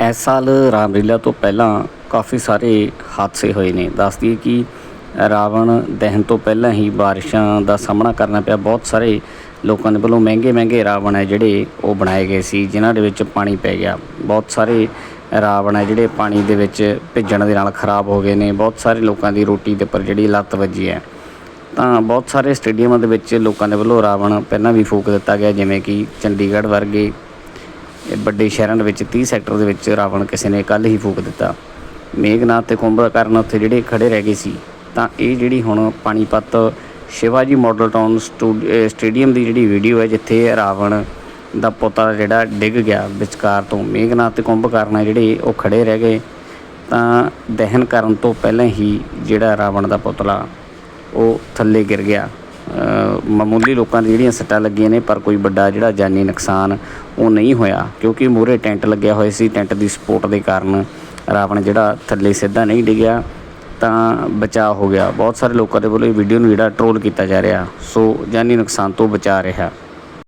ਇਸ ਸਾਲ ਰਾਮਲੀਲਾ ਤੋਂ ਪਹਿਲਾਂ ਕਾਫੀ ਸਾਰੇ ਹਾਦਸੇ ਹੋਏ ਨੇ। ਦੱਸਦੀ ਕਿ ਰਾਵਣ ਦਹਨ ਤੋਂ ਪਹਿਲਾਂ ਹੀ ਬਾਰਿਸ਼ਾਂ ਦਾ ਸਾਹਮਣਾ ਕਰਨਾ ਪਿਆ। ਬਹੁਤ ਸਾਰੇ ਲੋਕਾਂ ਦੇ ਵੱਲੋਂ ਮਹਿੰਗੇ ਮਹਿੰਗੇ ਰਾਵਣ ਹੈ ਜਿਹੜੇ ਉਹ ਬਣਾਏ ਗਏ ਸੀ, ਜਿਨ੍ਹਾਂ ਦੇ ਵਿੱਚ ਪਾਣੀ ਪੈ ਗਿਆ। ਬਹੁਤ ਸਾਰੇ ਰਾਵਣ ਹੈ ਜਿਹੜੇ ਪਾਣੀ ਦੇ ਵਿੱਚ ਭਿੱਜਣ ਦੇ ਨਾਲ ਖਰਾਬ ਹੋ ਗਏ ਨੇ। ਬਹੁਤ ਸਾਰੇ ਲੋਕਾਂ ਦੀ ਰੋਟੀ ਦੇ ਉੱਪਰ ਜਿਹੜੀ ਲੱਤ ਵੱਜੀ ਹੈ। ਤਾਂ ਬਹੁਤ ਸਾਰੇ ਸਟੇਡੀਅਮਾਂ ਦੇ ਵਿੱਚ ਲੋਕਾਂ ਦੇ ਵੱਲੋਂ ਰਾਵਣ ਪਹਿਲਾਂ ਵੀ ਫੂਕ ਦਿੱਤਾ ਗਿਆ, ਜਿਵੇਂ ਕਿ ਚੰਡੀਗੜ੍ਹ ਵਰਗੇ ਵੱਡੇ ਸ਼ਹਿਰਾਂ ਦੇ ਵਿੱਚ 30 ਸੈਕਟਰ ਦੇ ਵਿੱਚ ਰਾਵਣ ਕਿਸੇ ਨੇ ਕੱਲ ਹੀ ਫੂਕ ਦਿੱਤਾ। ਮੇਘਨਾਥ ਤੇ ਕੁੰਭਕਰਨ ਉੱਥੇ ਜਿਹੜੇ ਖੜੇ ਰਹਿ ਗਏ ਸੀ, ਤਾਂ ਇਹ ਜਿਹੜੀ ਹੁਣ ਪਾਣੀਪਤ ਸ਼ਿਵਾਜੀ ਮਾਡਲ ਟਾਊਨ ਸਟੂ- ਸਟੇਡੀਅਮ ਦੀ ਜਿਹੜੀ ਵੀਡੀਓ ਹੈ, ਜਿੱਥੇ ਰਾਵਣ ਦਾ ਪੁੱਤਰ ਜਿਹੜਾ ਡਿੱਗ ਗਿਆ ਵਿਚਕਾਰ ਤੋਂ, ਮੇਘਨਾਥ ਤੇ ਕੁੰਭਕਰਨ ਹੈ ਜਿਹੜੇ ਉਹ ਖੜੇ ਰਹਿ ਗਏ, ਤਾਂ ਦਹਨ ਕਰਨ ਤੋਂ ਪਹਿਲਾਂ ਹੀ ਜਿਹੜਾ ਰਾਵਣ ਦਾ ਪੁਤਲਾ, ਉਹ ਥੱਲੇ ਗਿਰ ਗਿਆ। ਮਾਮੂਲੀ ਲੋਕਾਂ ਦੀ ਜਿਹੜੀਆਂ ਸੱਟਾਂ ਲੱਗੀਆਂ ਨੇ, ਪਰ ਕੋਈ ਵੱਡਾ ਜਿਹੜਾ ਜਾਨੀ ਨੁਕਸਾਨ ਉਹ ਨਹੀਂ ਹੋਇਆ, ਕਿਉਂਕਿ ਮੂਰੇ ਟੈਂਟ ਲੱਗਿਆ ਹੋਇਆ ਸੀ, ਟੈਂਟ ਦੀ ਸਪੋਰਟ ਦੇ ਕਾਰਨ ਰਾਵਣ ਜਿਹੜਾ ਥੱਲੇ ਸਿੱਧਾ ਨਹੀਂ ਡਿੱਗਿਆ, ਤਾਂ ਬਚਾਅ ਹੋ ਗਿਆ। ਬਹੁਤ ਸਾਰੇ ਲੋਕਾਂ ਦੇ ਵੱਲੋਂ ਇਹ ਵੀਡੀਓ ਨੂੰ ਜਿਹੜਾ ਟ੍ਰੋਲ ਕੀਤਾ ਜਾ ਰਿਹਾ। ਸੋ ਜਾਨੀ ਨੁਕਸਾਨ ਤੋਂ ਬਚਾ ਰਿਹਾ।